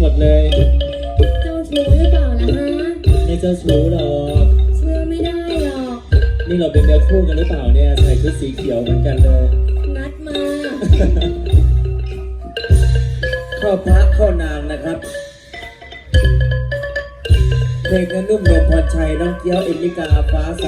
หมดเลยเจ้าชู้หรือเปล่าล่ะฮะไม่เจ้าชู้หรอกเชื่อไม่ได้หรอก นี่เราเป็นเนื้อคู่กันหรือเปล่าเนี่ยใส่ชุดสีเขียวเหมือนกันเลย นัดมาเข้าพระเข้านางนะครับเพลงนั้นนุ่มนวลพรชัยน้องเกี้ยวเอมิกาฟ้าใส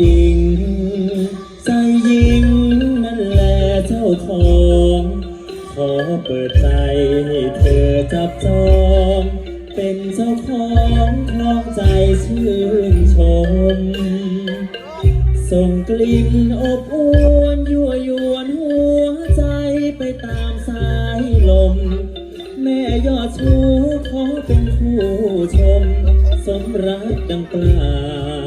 จริง ใจยิงนั่นแหละเจ้าของ ขอเปิดใจให้เธอจับจอง เป็นเจ้าของคลองใจชื่นชม ส่งกลิ่นอบอวนยั่วยวนหัวใจไปตามสายลม แม่ยอดชูขอเป็นคู่ชม สมรักดังปราร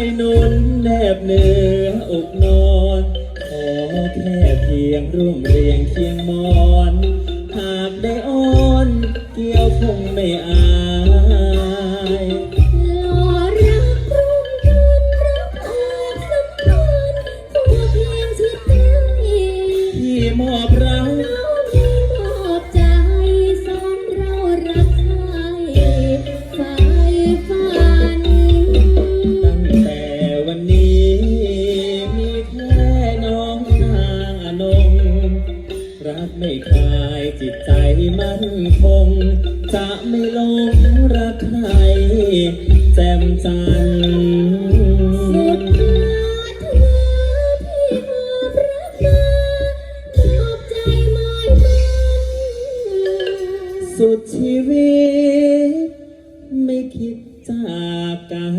ได้หนุนแนบเนื้ออกนอน ขอแค่เพียงร่วมเรียงเคียงมอน หากได้อ้อน เกี่ยวคงไม่อาย นง รักไม่คลายจิตใจมั่นคง จะไม่ลงรักใครแจ่มจันทร์สุดชีวิต ไม่คิดจากกัน